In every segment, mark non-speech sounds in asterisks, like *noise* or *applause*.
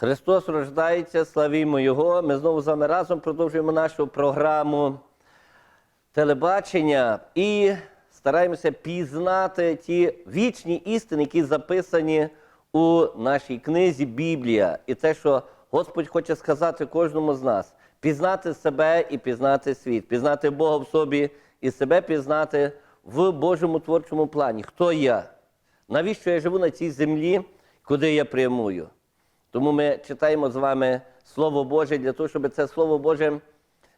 Христос рождається, славімо Його. Ми знову з вами разом продовжуємо нашу програму телебачення і стараємося пізнати ті вічні істини, які записані у нашій книзі Біблія. І те, що Господь хоче сказати кожному з нас: пізнати себе і пізнати світ, пізнати Бога в собі і себе пізнати в Божому творчому плані. Хто я? Навіщо я живу на цій землі, куди я прямую? Тому ми читаємо з вами Слово Боже для того, щоб це Слово Боже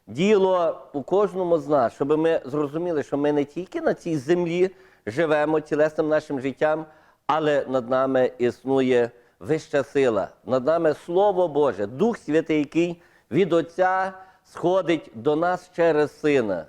діло у кожному з нас, щоб ми зрозуміли, що ми не тільки на цій землі живемо тілесним нашим життям, але над нами існує вища сила. Над нами Слово Боже, Дух Святий, який від Отця сходить до нас через Сина,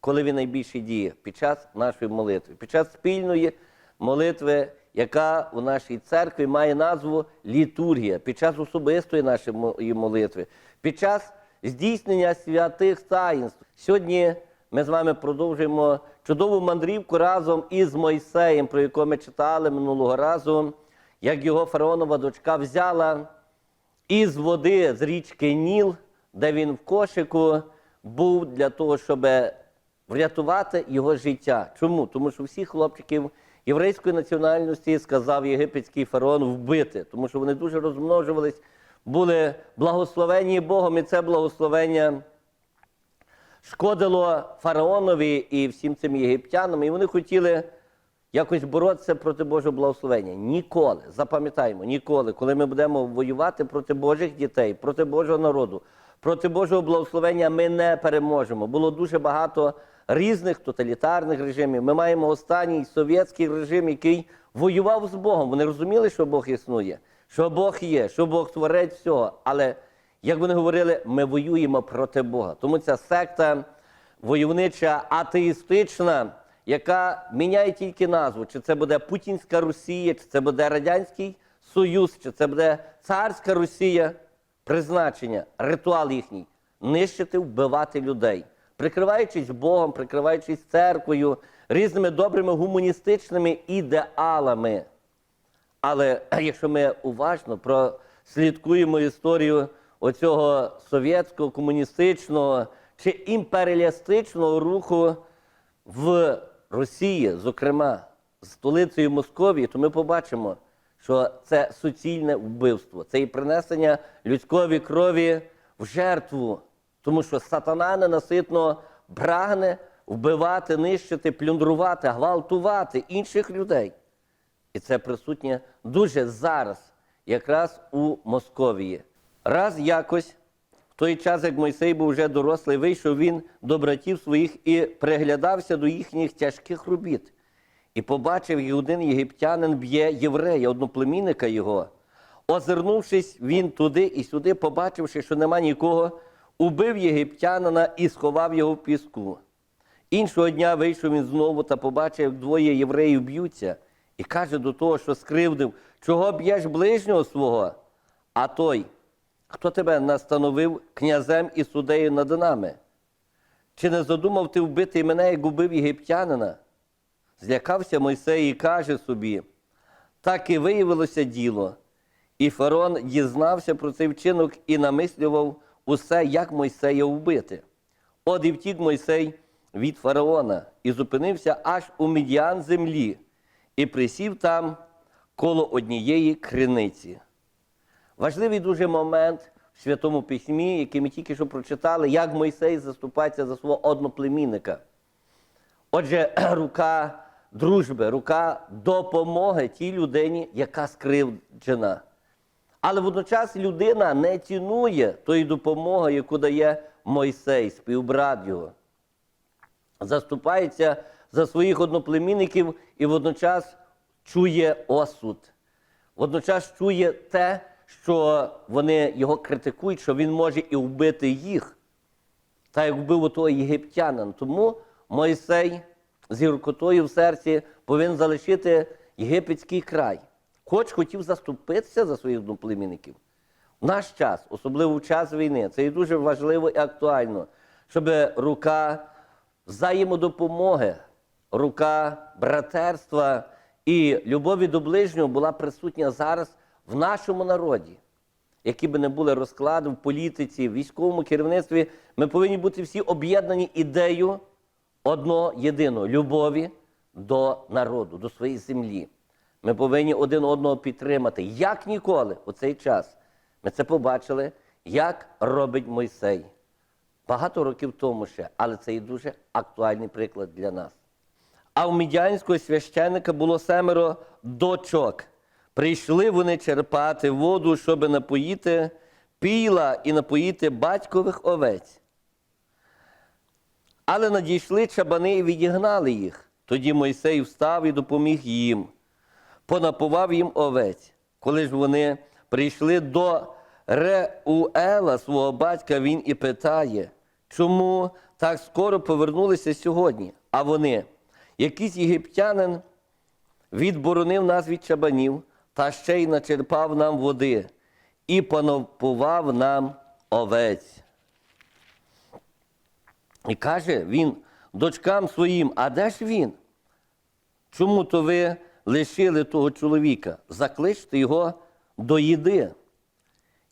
коли він найбільше діє під час нашої молитви, під час спільної молитви, яка у нашій церкві має назву літургія, під час особистої нашої молитви, під час здійснення святих таїнств. Сьогодні ми з вами продовжуємо чудову мандрівку разом із Мойсеєм, про яку ми читали минулого разу, як його фараонова дочка взяла із води з річки Ніл, де він в кошику був для того, щоб врятувати його життя. Чому? Тому що всіх хлопчиків єврейської національності сказав єгипетський фараон вбити, тому що вони дуже розмножувались, були благословені Богом, і це благословення шкодило фараонові і всім цим єгиптянам, і вони хотіли якось боротися проти Божого благословення. Ніколи, запам'ятаємо, ніколи, коли ми будемо воювати проти Божих дітей, проти Божого народу, проти Божого благословення, ми не переможемо. Було дуже багато різних тоталітарних режимів. Ми маємо останній совєтський режим, який воював з Богом. Вони розуміли, що Бог існує, що Бог є, що Бог творець всього. Але як вони говорили, ми воюємо проти Бога. Тому ця секта войовнича атеїстична, яка міняє тільки назву, чи це буде Путінська Росія, чи це буде Радянський Союз, чи це буде царська Росія, призначення, ритуал їхній нищити, вбивати людей, прикриваючись Богом, прикриваючись церквою, різними добрими гуманістичними ідеалами. Але *clears throat* якщо ми уважно прослідкуємо історію оцього совєтського, комуністичного чи імперіалістичного руху в Росії, зокрема столицею Московії, то ми побачимо, що це суцільне вбивство, це і принесення людської крові в жертву, тому що сатана ненаситно прагне вбивати, нищити, плюндрувати, гвалтувати інших людей. І це присутнє дуже зараз, якраз у Московії. Раз якось, в той час, як Мойсей був вже дорослий, вийшов він до братів своїх і приглядався до їхніх тяжких робіт. І побачив, як один єгиптянин б'є єврея, одноплемінника його. Озирнувшись, він туди і сюди, побачивши, що нема нікого, убив єгиптянина і сховав його в піску. Іншого дня вийшов він знову та побачив, як двоє євреїв б'ються, і каже до того, що скривдив, чого б'єш ближнього свого? А той, хто тебе настановив князем і судею над нами? Чи не задумав ти вбити мене, як убив єгиптянина? Злякався Мойсей і каже собі, так і виявилося діло. І фарон дізнався про цей вчинок і намислював усе, як Мойсея вбити. От і втік Мойсей від фараона і зупинився аж у медіан землі, і присів там коло однієї криниці. Важливий дуже момент в Святому Письмі, який ми тільки що прочитали, як Мойсей заступається за свого одноплемінника. Отже, *clears throat* рука дружби, рука допомоги тій людині, яка скривджена. Але водночас людина не цінує тої допомоги, яку дає Мойсей, співбрат його. Заступається за своїх одноплемінників і водночас чує осуд. Водночас чує те, що вони його критикують, що він може і вбити їх, так як вбив того єгиптянин. Тому Мойсей з гіркотою в серці повинен залишити єгипетський край. Хоч хотів заступитися за своїх одноплемінників. В наш час, особливо в час війни, це і дуже важливо і актуально, щоб рука взаємодопомоги, рука братерства і любові до ближнього була присутня зараз в нашому народі. які би не були розклади в політиці, в військовому керівництві, ми повинні бути всі об'єднані ідеєю одного єдиного любові до народу, до своєї землі. Ми повинні один одного підтримати, як ніколи у цей час. Ми це побачили, як робить Мойсей. Багато років тому ще, але це і дуже актуальний приклад для нас. А у мідянського священника було семеро дочок. Прийшли вони черпати воду, щоб напоїти піла і напоїти батькових овець. Але надійшли чабани і відігнали їх. Тоді Мойсей встав і допоміг їм, понапував їм овець. Коли ж вони прийшли до Реуела, свого батька, він і питає, чому так скоро повернулися сьогодні? А вони, якийсь єгиптянин відборонив нас від чабанів, та ще й начерпав нам води і понапував нам овець. І каже він дочкам своїм, а де ж він? Чому то ви лишили того чоловіка? Закличте його до їди.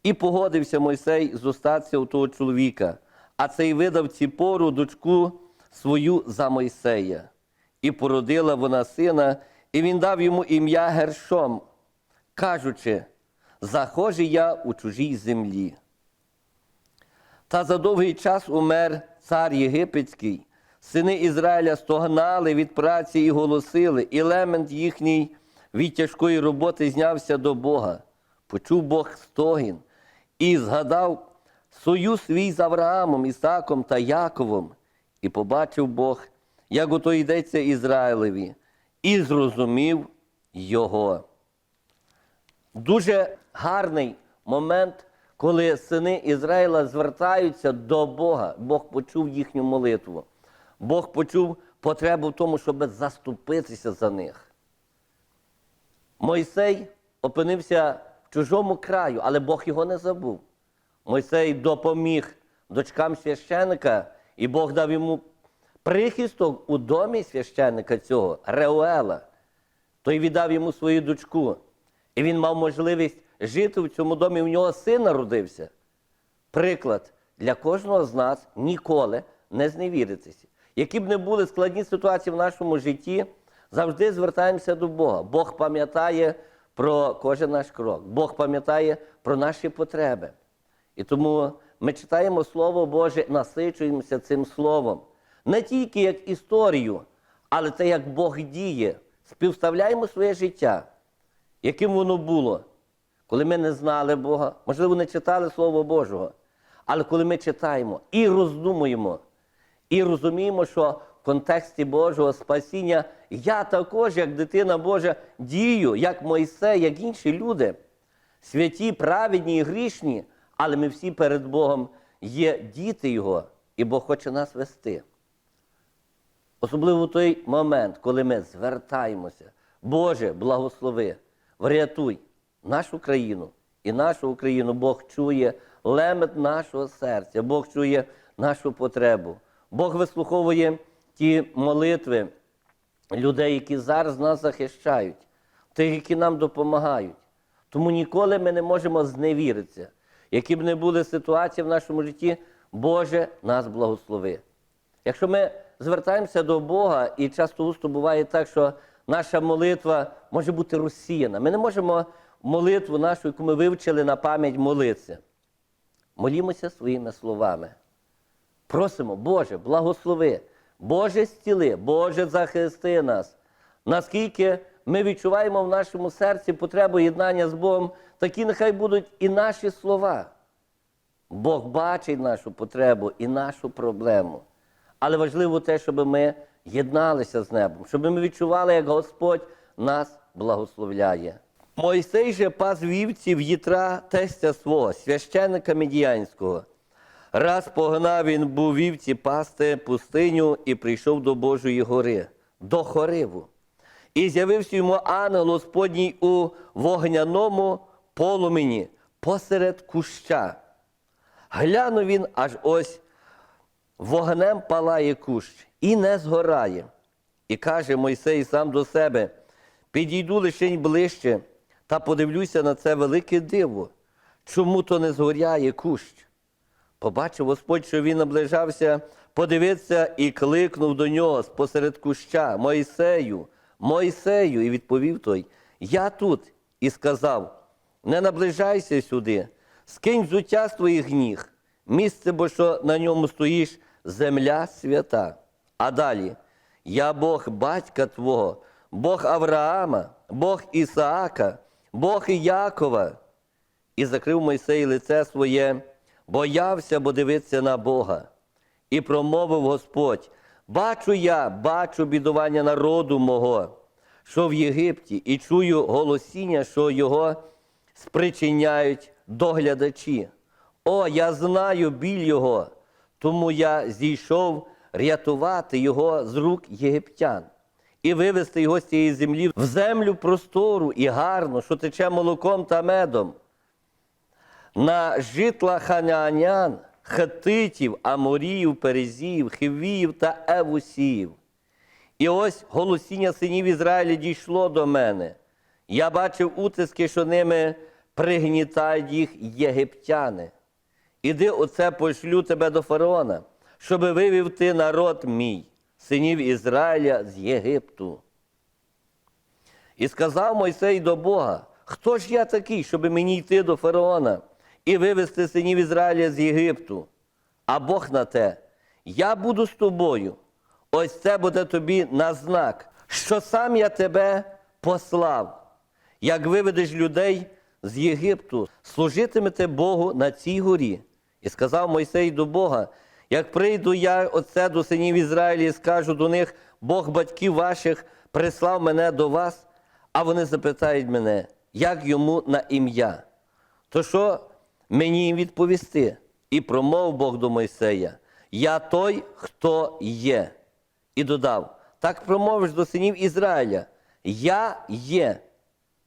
І погодився Мойсей зостатися у того чоловіка, а цей видав ціпору дочку свою за Мойсея. І породила вона сина, і він дав йому ім'я Гершом, кажучи, захожий я у чужій землі. Та за довгий час умер цар Єгипетський. Сини Ізраїля стогнали від праці і голосили, і лемент їхній від тяжкої роботи знявся до Бога. Почув Бог стогін і згадав союз свій з Авраамом, Ісаком та Яковом, і побачив Бог, як ото йдеться Ізраїлеві, і зрозумів його. Дуже гарний момент, коли сини Ізраїла звертаються до Бога. Бог почув їхню молитву. Бог почув потребу в тому, щоб заступитися за них. Мойсей опинився в чужому краю, але Бог його не забув. Мойсей допоміг дочкам священика, і Бог дав йому прихисток у домі священника цього, Реуела. Той віддав йому свою дочку. І він мав можливість жити в цьому домі. У нього син народився. Приклад для кожного з нас ніколи не зневіритися. Які б не були складні ситуації в нашому житті, завжди звертаємося до Бога. Бог пам'ятає про кожен наш крок. Бог пам'ятає про наші потреби. І тому ми читаємо Слово Боже, насичуємося цим словом. Не тільки як історію, але це як Бог діє. Співставляємо своє життя, яким воно було, коли ми не знали Бога, можливо, не читали Слово Божого. Але коли ми читаємо і роздумуємо, і розуміємо, що в контексті Божого спасіння я також, як дитина Божа, дію, як Мойсей, як інші люди, святі, праведні і грішні, але ми всі перед Богом є діти Його, і Бог хоче нас вести. Особливо в той момент, коли ми звертаємося, Боже, благослови, врятуй нашу країну і нашу Україну. Бог чує лемет нашого серця, Бог чує нашу потребу. Бог вислуховує ті молитви людей, які зараз нас захищають, тих, які нам допомагають. Тому ніколи ми не можемо зневіритися. Які б не були ситуації в нашому житті, Боже нас благослови. Якщо ми звертаємося до Бога, і часто густо буває так, що наша молитва може бути розсіяна. Ми не можемо молитву нашу, яку ми вивчили на пам'ять молитися. Молімося своїми словами. Просимо, Боже, благослови, Боже, зціли, Боже, захисти нас. Наскільки ми відчуваємо в нашому серці потребу єднання з Богом, такі нехай будуть і наші слова. Бог бачить нашу потребу і нашу проблему. Але важливо те, щоб ми єдналися з небом, щоб ми відчували, як Господь нас благословляє. Мойсей же пас вівців Єтра тестя свого, священника Медіянського. Раз погнав він був вівці пасти пустиню і прийшов до Божої гори, до Хориву. І з'явився йому ангел Господній у вогняному полумені посеред куща. Глянув він, аж ось вогнем палає кущ і не згорає. І каже Мойсей сам до себе: підійду лише ближче та подивлюся на це велике диво, чому то не згоряє кущ? Побачив Господь, що він наближався, подивився і кликнув до нього посеред куща Мойсею, Мойсею, і відповів той: Я тут. І сказав: Не наближайся сюди, скинь взуття з твоїх ніг, місце, бо що на ньому стоїш, земля свята. А далі я Бог батька Твого, Бог Авраама, Бог Ісаака, Бог Якова. І закрив Мойсей лице своє, боявся, бо дивиться на Бога. І промовив Господь: Бачу я, бачу бідування народу мого, що в Єгипті, і чую голосіння, що його спричиняють доглядачі. О, я знаю біль його, тому я зійшов рятувати його з рук єгиптян і вивести його з цієї землі в землю простору і гарну, що тече молоком та медом на житла хананян, хетитів, аморіїв, перезіїв, хивіїв та евусіїв. І ось голосіння синів Ізраїля дійшло до мене. Я бачив утиски, що ними пригнітають їх єгиптяни. Іди оце пошлю тебе до фараона, щоби вивів ти народ мій, синів Ізраїля з Єгипту. І сказав Мойсей до Бога: Хто ж я такий, щоб мені йти до фараона і вивести синів Ізраїля з Єгипту? А Бог на те, я буду з тобою. Ось це буде тобі на знак, що сам я тебе послав. Як виведеш людей з Єгипту, служитимете Богу на цій горі. І сказав Мойсей до Бога: як прийду я оце до синів Ізраїля і скажу до них, Бог батьків ваших прислав мене до вас, а вони запитають мене, як йому на ім'я. То що мені відповісти? І промов Бог до Мойсея: Я той, хто є. І додав: так промовиш до синів Ізраїля: Я є,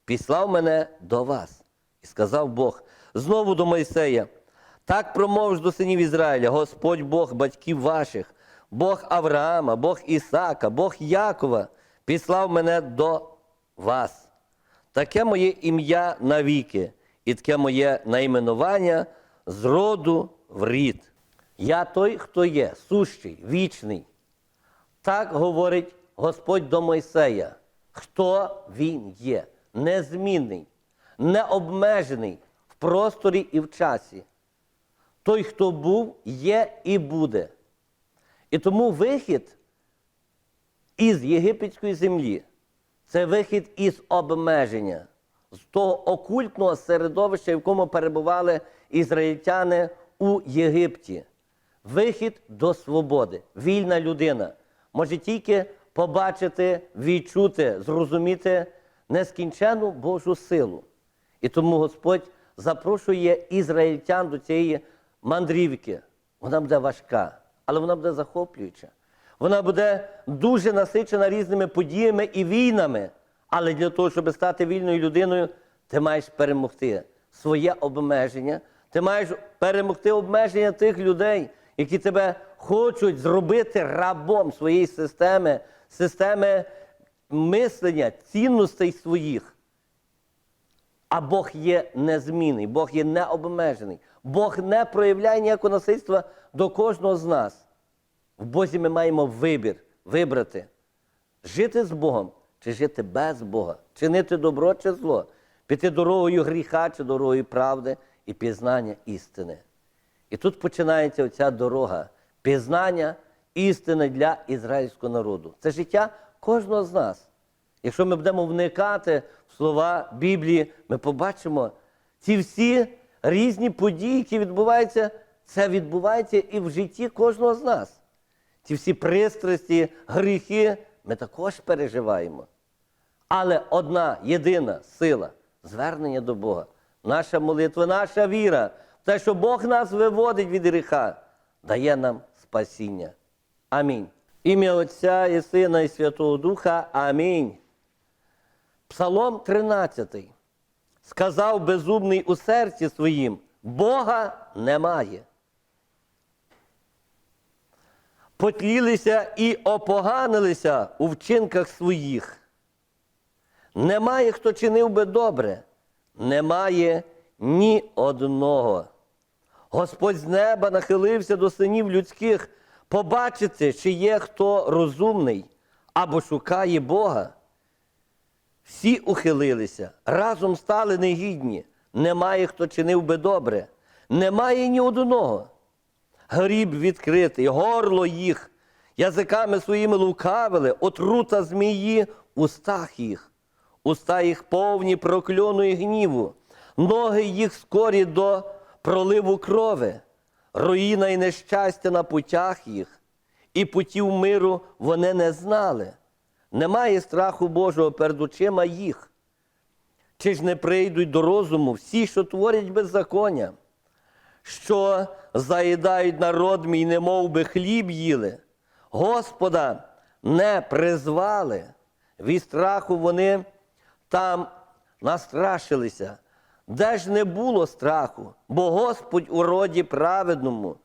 післав мене до вас. І сказав Бог знову до Мойсея: так промовиш до синів Ізраїля, Господь Бог батьків ваших, Бог Авраама, Бог Ісака, Бог Якова, післав мене до вас. Таке моє ім'я навіки, і таке моє найменування з роду в рід. Я той, хто є, сущий, вічний. Так говорить Господь до Мойсея, хто він є, незмінний, необмежений в просторі і в часі. Той, хто був, є і буде. І тому вихід із єгипетської землі це вихід із обмеження, з того окультного середовища, в якому перебували ізраїльтяни у Єгипті. Вихід до свободи. Вільна людина може тільки побачити, відчути, зрозуміти нескінчену Божу силу. І тому Господь запрошує ізраїльтян до цієї мандрівки. Вона буде важка, але вона буде захоплююча. Вона буде дуже насичена різними подіями і війнами. Але для того, щоб стати вільною людиною, ти маєш перемогти своє обмеження. Ти маєш перемогти обмеження тих людей, які тебе хочуть зробити рабом своєї системи, системи мислення, цінностей своїх. А Бог є незмінний, Бог є необмежений. Бог не проявляє ніякого насильства до кожного з нас. В Бозі ми маємо вибір, вибрати, жити з Богом чи жити без Бога, чинити добро чи зло, піти дорогою гріха чи дорогою правди і пізнання істини. І тут починається оця дорога пізнання істини для ізраїльського народу. Це життя кожного з нас. Якщо ми будемо вникати в слова Біблії, ми побачимо ці всі різні події, які відбуваються, це відбувається і в житті кожного з нас. Ці всі пристрасті, гріхи ми також переживаємо. Але одна єдина сила звернення до Бога, наша молитва, наша віра, те, що Бог нас виводить від гріха, дає нам спасіння. Амінь. Ім'я Отця і Сина, і Святого Духа. Амінь. Псалом 13. Сказав безумний у серці своїм: Бога немає. Потлілися і опоганилися у вчинках своїх. Немає, хто чинив би добре, немає ні одного. Господь з неба нахилився до синів людських, побачити, чи є хто розумний або шукає Бога. Всі ухилилися, разом стали негідні. Немає, хто чинив би добре, немає ні одного. Гріб відкритий, горло їх, язиками своїми лукавили, отрута змії в устах їх, уста їх повні прокльону і гніву, ноги їх скорі до проливу крови, руїна і нещастя на путях їх, і путів миру вони не знали. Немає страху Божого перед очима їх. Чи ж не прийдуть до розуму всі, що творять беззаконня, що заїдають народ мій, немов би хліб їли, Господа не призвали, від страху вони там настрашилися. Де ж не було страху, бо Господь у роді праведному,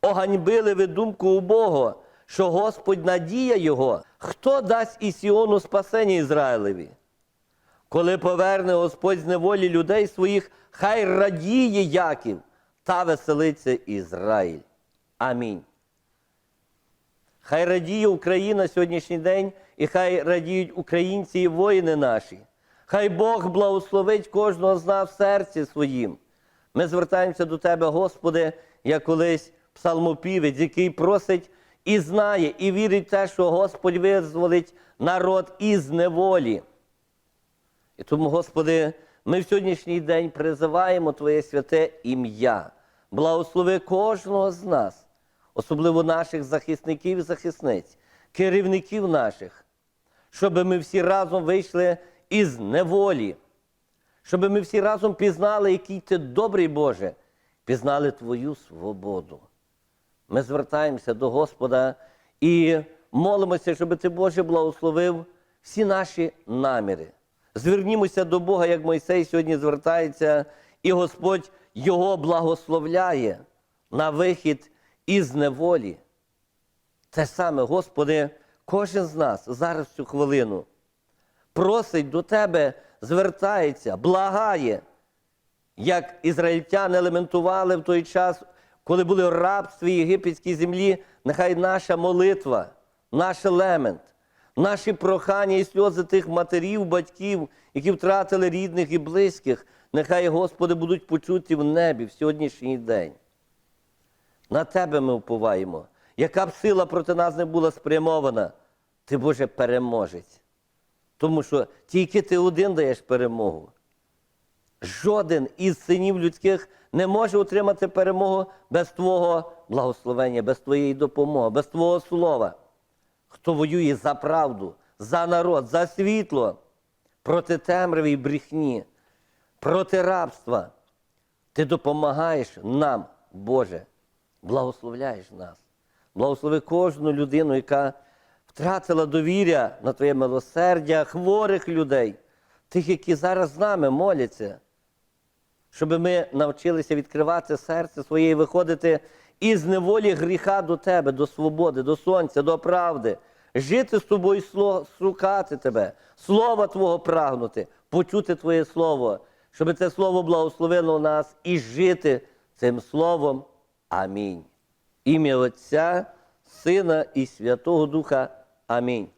оганьбили ви думку у Бога, що Господь надія Його, хто дасть із Сіону спасення Ізраїлеві? Коли поверне Господь з неволі людей своїх, хай радіє Яків та веселиться Ізраїль. Амінь. Хай радіє Україна сьогоднішній день, і хай радіють українці і воїни наші. Хай Бог благословить кожного з нас в серці своїм. Ми звертаємося до Тебе, Господи, як колись псалмопівець, який просить і знає, і вірить в те, що Господь визволить народ із неволі. І тому, Господи, ми в сьогоднішній день призиваємо Твоє святе ім'я. Благослови кожного з нас, особливо наших захисників і захисниць, керівників наших, щоб ми всі разом вийшли із неволі, щоб ми всі разом пізнали, який ти добрий Боже, пізнали Твою свободу. Ми звертаємося до Господа і молимося, щоб ти, Боже, благословив всі наші наміри. Звернімося до Бога, як Мойсей сьогодні звертається, і Господь його благословляє на вихід із неволі. Те саме, Господи, кожен з нас зараз в цю хвилину просить до Тебе, звертається, благає, як ізраїльтяни елементували в той час, коли були в рабстві єгипетській землі, нехай наша молитва, наш елемент, наші прохання і сльози тих матерів, батьків, які втратили рідних і близьких, нехай, Господи, будуть почуті в небі в сьогоднішній день. На Тебе ми вповаємо. Яка б сила проти нас не була спрямована, ти, Боже, переможець. Тому що тільки ти один даєш перемогу. Жоден із синів людських не може отримати перемогу без Твого благословення, без Твоєї допомоги, без Твого слова. Хто воює за правду, за народ, за світло, проти темряви і брехні, проти рабства, ти допомагаєш нам, Боже, благословляєш нас. Благослови кожну людину, яка втратила довір'я на Твоє милосердя, хворих людей, тих, які зараз з нами моляться, щоб ми навчилися відкривати серце своє і виходити із неволі гріха до Тебе, до свободи, до сонця, до правди, жити з тобою, шукати Тебе, слова Твого прагнути, почути Твоє Слово, щоб це Слово благословило нас і жити цим Словом. Амінь. Ім'я Отця, Сина і Святого Духа. Amém.